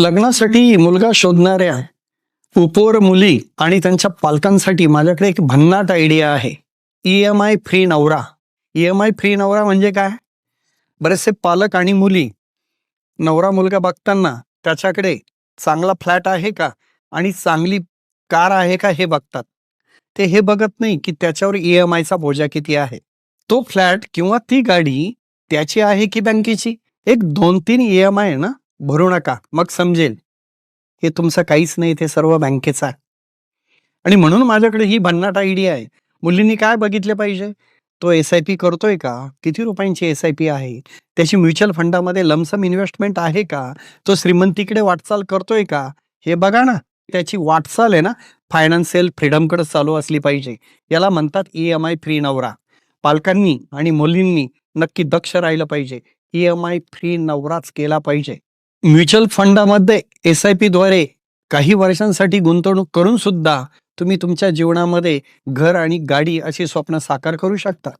लग्नासाठी मुलगा शोधणाऱ्या उपोर मुली आणि त्यांच्या पालकांसाठी माझ्याकडे एक भन्नाट आयडिया आहे. ई एम आय फ्री नवरा. ई एम आय फ्री नवरा म्हणजे काय? बरेचसे पालक आणि मुली नवरा मुलगा बघताना त्याच्याकडे चांगला फ्लॅट आहे का आणि चांगली कार आहे का हे बघतात. ते हे बघत नाही की त्याच्यावर ई एम आयचा बोजा किती आहे. तो फ्लॅट किंवा ती गाडी त्याची आहे की बँकेची? एक दोन तीन ई एम आय ना? भरू नका मग समजेल. हे तुमचं काहीच नाही ते सर्व बँकेचा आहे. आणि म्हणून माझ्याकडे ही भन्नाट आयडिया आहे. मुलींनी काय बघितले पाहिजे? तो एस आय पी करतोय का? किती रुपयांची एस आय पी आहे? त्याची म्युच्युअल फंडामध्ये लमसम इन्व्हेस्टमेंट आहे का? तो श्रीमंतीकडे वाटचाल करतोय का? हे बघा ना. त्याची वाटचाल आहे ना. फायनान्शियल फ्रीडमकडे चालू असली पाहिजे. याला म्हणतात ई एम आय फ्री नवरा. पालकांनी आणि मुलींनी नक्की दक्ष राहिलं पाहिजे. ई एम आय फ्री नवराच केला पाहिजे. म्युच्युअल फंडामध्ये एस आय पीद्वारे काही वर्षांसाठी गुंतवणूक करून सुद्धा तुम्ही तुमच्या जीवनामध्ये घर आणि गाडी अशी स्वप्न साकार करू शकता.